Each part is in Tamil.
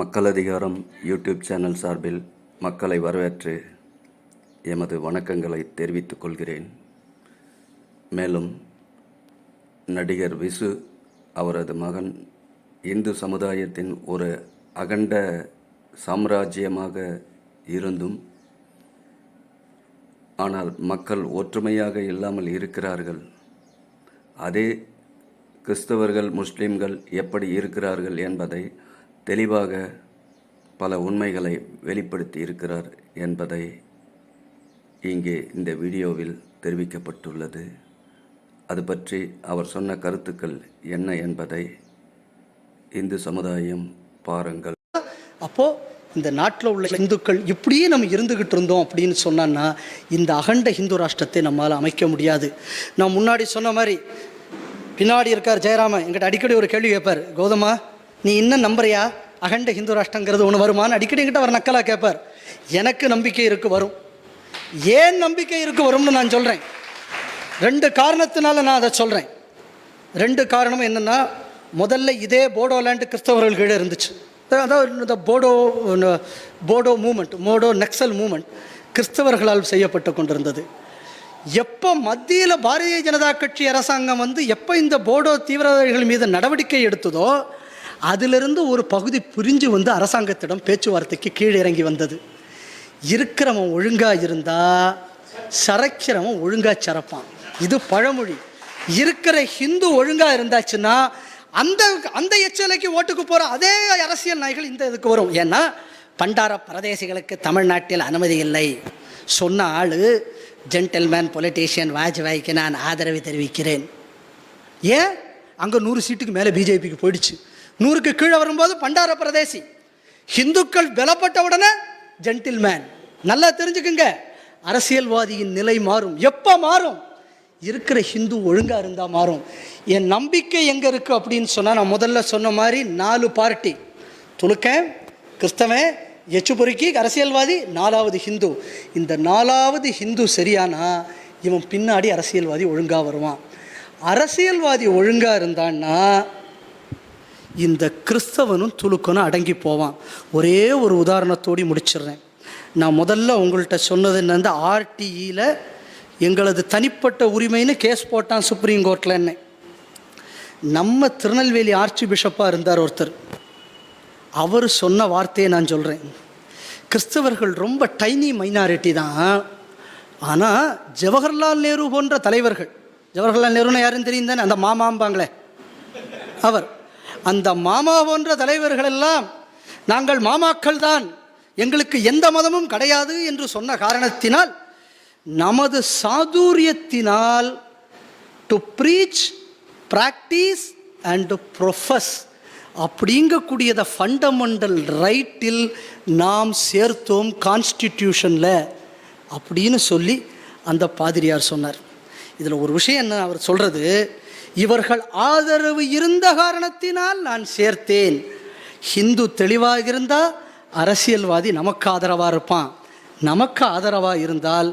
மக்கள் அதிகாரம் யூடியூப் சேனல் சார்பில் மக்களை வரவேற்று எமது வணக்கங்களை தெரிவித்துக் கொள்கிறேன். மேலும் நடிகர் விசு அவரது மகன் இந்து சமுதாயத்தின் ஒரு அகண்ட சாம்ராஜ்யமாக இருந்தும் ஆனால் மக்கள் ஒற்றுமையாக இல்லாமல் இருக்கிறார்கள். அதே கிறிஸ்தவர்கள் முஸ்லிம்கள் எப்படி இருக்கிறார்கள் என்பதை தெளிவாக பல உண்மைகளை வெளிப்படுத்தி இருக்கிறார் என்பதை இங்கே இந்த வீடியோவில் தெரிவிக்கப்பட்டுள்ளது. அது பற்றி அவர் சொன்ன கருத்துக்கள் என்ன என்பதை இந்து சமுதாயம் பாருங்கள். அப்போது இந்த நாட்டில் உள்ள இந்துக்கள் இப்படியே நம்ம இருந்துக்கிட்டு இருந்தோம் அப்படின்னு சொன்னான்னா இந்த அகண்ட ஹிந்து ராஷ்டிரத்தை நம்மால் அமைக்க முடியாது. நான் முன்னாடி சொன்ன மாதிரி பின்னாடி இருக்கார் ஜெயராமன். எங்கிட்ட அடிக்கடி ஒரு கேள்வி கேட்பார். கௌதமா நீ இன்னும் நம்புறியா? அகண்ட ஹிந்து ராஷ்டிரங்கிறது ஒன்று வருமான்னு அடிக்கடி என்கிட்ட அவர் நக்கலாக கேட்பார் எனக்கு நம்பிக்கை இருக்கு வரும். ஏன் நம்பிக்கை இருக்கு வரும்னு நான் சொல்கிறேன் ரெண்டு காரணத்தினால நான் அதை சொல்கிறேன் ரெண்டு காரணம் என்னென்னா முதல்ல இதே போடோலேண்டு கிறிஸ்தவர்கள் கீழே இருந்துச்சு. அதாவது இந்த போடோ போடோ மூமெண்ட் மோடோ நக்சல் மூமெண்ட் கிறிஸ்தவர்களால் செய்யப்பட்டு கொண்டிருந்தது. எப்போ மத்தியில் பாரதிய ஜனதா கட்சி அரசாங்கம் வந்து எப்போ இந்த போடோ தீவிரவாதிகள் மீது நடவடிக்கை எடுத்ததோ அதிலிருந்து ஒரு பகுதி பிரிஞ்சு வந்து அரசாங்கத்திடம் பேச்சுவார்த்தைக்கு கீழே இறங்கி வந்தது. இருக்கிறவன் ஒழுங்காக இருந்தா சரக்கிறவன் ஒழுங்காக சரப்பான். இது பழமொழி. இருக்கிற ஹிந்து ஒழுங்காக இருந்தாச்சுன்னா அந்த அந்த எச்சலைக்கு ஓட்டுக்கு போகிற அதே அரசியல் நாய்கள் இந்த இதுக்கு வரும். ஏன்னா பண்டார பிரதேசிகளுக்கு தமிழ்நாட்டில் அனுமதி இல்லை. சொன்ன ஆள் ஜென்டில்மேன் பொலிட்டீஷியன் வாஜ்பாய்க்கு நான் ஆதரவு தெரிவிக்கிறேன். ஏன்? அங்கே நூறு சீட்டுக்கு மேலே பிஜேபிக்கு போயிடுச்சு. நூறுக்கு கீழே வரும்போது பண்டார பிரதேசி. ஹிந்துக்கள் பலப்பட்ட உடனே ஜென்டில்மேன் நல்லா தெரிஞ்சுக்குங்க. அரசியல்வாதியின் நிலை மாறும். எப்போ மாறும்? இருக்கிற ஹிந்து ஒழுங்காக இருந்தால் மாறும். என் நம்பிக்கை எங்கே இருக்குது அப்படின்னு சொன்னால் நான் முதல்ல சொன்ன மாதிரி நாலு பார்ட்டி. துலுக்கன் கிறிஸ்தவன் எச்சுபொறுக்கி அரசியல்வாதி நாலாவது ஹிந்து. இந்த நாலாவது ஹிந்து சரியானா? இவன் பின்னாடி அரசியல்வாதி ஒழுங்காக வருவான். அரசியல்வாதி ஒழுங்காக இருந்தான்னா இந்த கிறிஸ்தவனும் துலுக்கனும் அடங்கி போவான். ஒரே ஒரு உதாரணத்தோடு முடிச்சிடுறேன். நான் முதல்ல உங்கள்கிட்ட சொன்னது என்னந்து ஆர்டிஇயில் எங்களது தனிப்பட்ட உரிமைன்னு கேஸ் போட்டான் சுப்ரீம் கோர்ட்டில் என்ன. நம்ம திருநெல்வேலி ஆர்ச்சி பிஷப்பாக இருந்தார் ஒருத்தர். அவர் சொன்ன வார்த்தையை நான் சொல்கிறேன் கிறிஸ்தவர்கள் ரொம்ப டைனி மைனாரிட்டி தான். ஆனால் ஜவஹர்லால் நேரு போன்ற தலைவர்கள் ஜவஹர்லால் நேருன்னு யாரும் தெரியும் தானே? அந்த மாமாம்பாங்களே. அவர். அந்த மாமா போன்ற தலைவர்கள் எல்லாம் நாங்கள் மாமாக்கள் தான் எங்களுக்கு எந்த மதமும் கிடையாது என்று சொன்ன காரணத்தினால் நமது சாதுரியத்தினால் to preach practise and profess அப்படிங்கக்கூடியத fundamental ரைட்டில் நாம் சேர்த்தோம் கான்ஸ்டிடியூஷனில் அப்படின்னு சொல்லி அந்த பாதிரியார் சொன்னார். இதில் ஒரு விஷயம் என்ன அவர் சொல்கிறது இவர்கள் ஆதரவு இருந்த காரணத்தினால் நான் சேர்த்தேன். ஹிந்து தெளிவாக இருந்தால் அரசியல்வாதி நமக்கு ஆதரவாக இருப்பான். நமக்கு ஆதரவாக இருந்தால்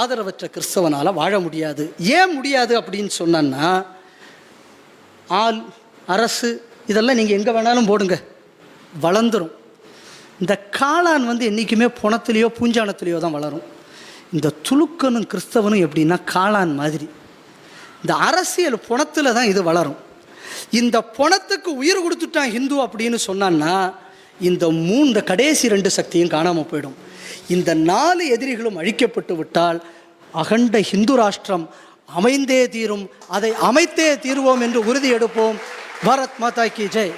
ஆதரவற்ற கிறிஸ்தவனால் வாழ முடியாது. ஏன் முடியாது அப்படின்னு சொன்னா ஆள் அரசு இதெல்லாம் நீங்கள் எங்கே வேணாலும் போடுங்க. வளர்ந்துடும் இந்த காளான் வந்து என்றைக்குமே புணத்துலேயோ பூஞ்சானத்துலேயோ தான் வளரும். இந்த துலுக்கனும் கிறிஸ்தவனும் எப்படின்னா காளான் மாதிரி. இந்த அரசியல் புணத்தில் தான் இது வளரும். இந்த புணத்துக்கு உயிர் கொடுத்துட்டான் ஹிந்து அப்படின்னு சொன்னான்னா இந்த மூணு இந்த கடைசி ரெண்டு சக்தியும் காணாமல் போயிடும். இந்த நாலு எதிரிகளும் அழிக்கப்பட்டு விட்டால் அகண்ட ஹிந்து ராஷ்டிரம் அமைந்தே தீரும். அதை அமைத்தே தீருவோம் என்று உறுதி எடுப்போம். பாரத் மாதா கி ஜெய்.